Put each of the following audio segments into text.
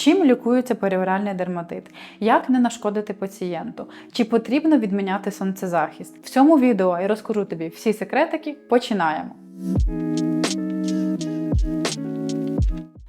Чим лікується перевіральний дерматит? Як не нашкодити пацієнту? Чи потрібно відміняти сонцезахист? В цьому відео я розкажу тобі всі секретики. Починаємо.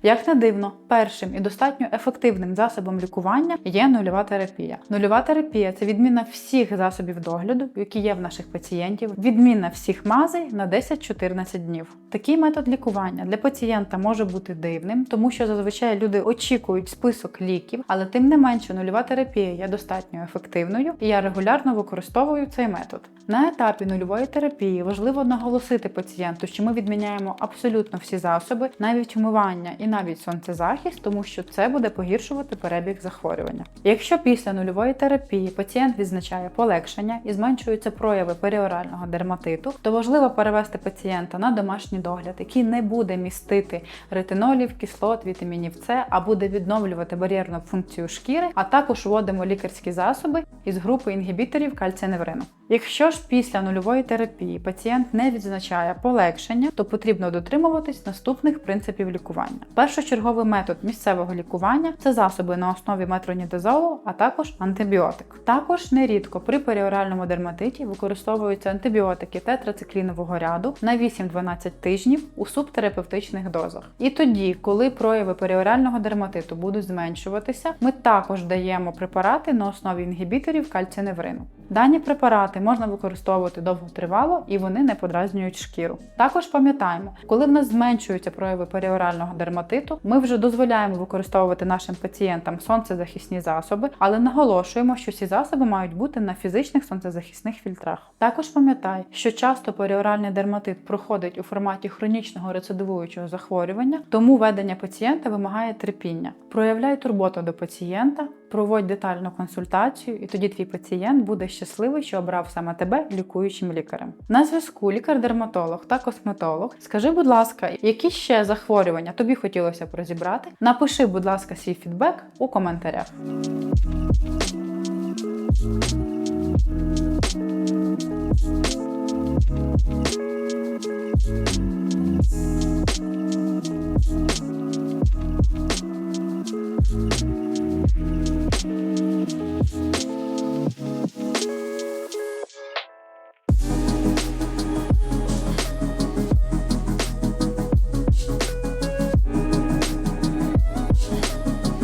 Як не дивно, першим і достатньо ефективним засобом лікування є нульова терапія. Нульова терапія це відміна всіх засобів догляду, які є в наших пацієнтів, відміна всіх мазей на 10-14 днів. Такий метод лікування для пацієнта може бути дивним, тому що зазвичай люди очікують список ліків, але тим не менше нульова терапія є достатньо ефективною, і я регулярно використовую цей метод. На етапі нульової терапії важливо наголосити пацієнту, що ми відміняємо абсолютно всі засоби, навіть вмивання і навіть сонцезахист, тому що це буде погіршувати перебіг захворювання. Якщо після нульової терапії пацієнт відзначає полегшення і зменшуються прояви періорального дерматиту, то важливо перевести пацієнта на домашній догляд, який не буде містити ретинолів, кислот, вітамінів С, а буде відновлювати бар'єрну функцію шкіри, а також вводимо лікарські засоби із групи інгібіторів кальциневрину. Якщо ж після нульової терапії пацієнт не відзначає полегшення, то потрібно дотримуватись наступних принципів лікування. Першочерговий метод місцевого лікування це засоби на основі метронідозолу, а також антибіотик. Також нерідко при періоральному дерматиті використовуються антибіотики тетрациклінового ряду на 8-12 тижнів у субтерапевтичних дозах. І тоді, коли прояви періорального дерматиту будуть зменшуватися, ми також даємо препарати на основі інгібіторів кальциневрину. Дані препарати можна використовувати довготривало і вони не подразнюють шкіру. Також пам'ятаємо, коли в нас зменшуються прояви періорального дерматиту, ми вже дозволяємо використовувати нашим пацієнтам сонцезахисні засоби, але наголошуємо, що ці засоби мають бути на фізичних сонцезахисних фільтрах. Також пам'ятай, що часто періоральний дерматит проходить у форматі хронічного рецидивуючого захворювання, тому ведення пацієнта вимагає терпіння. Проявляй турботу до пацієнта, проводь детальну консультацію, і тоді твій пацієнт буде щасливий, що обрав саме тебе лікуючим лікарем. На зв'язку лікар-дерматолог та косметолог. Скажи, будь ласка, які ще захворювання тобі хотілося б розібрати? Напиши, будь ласка, свій фідбек у коментарях.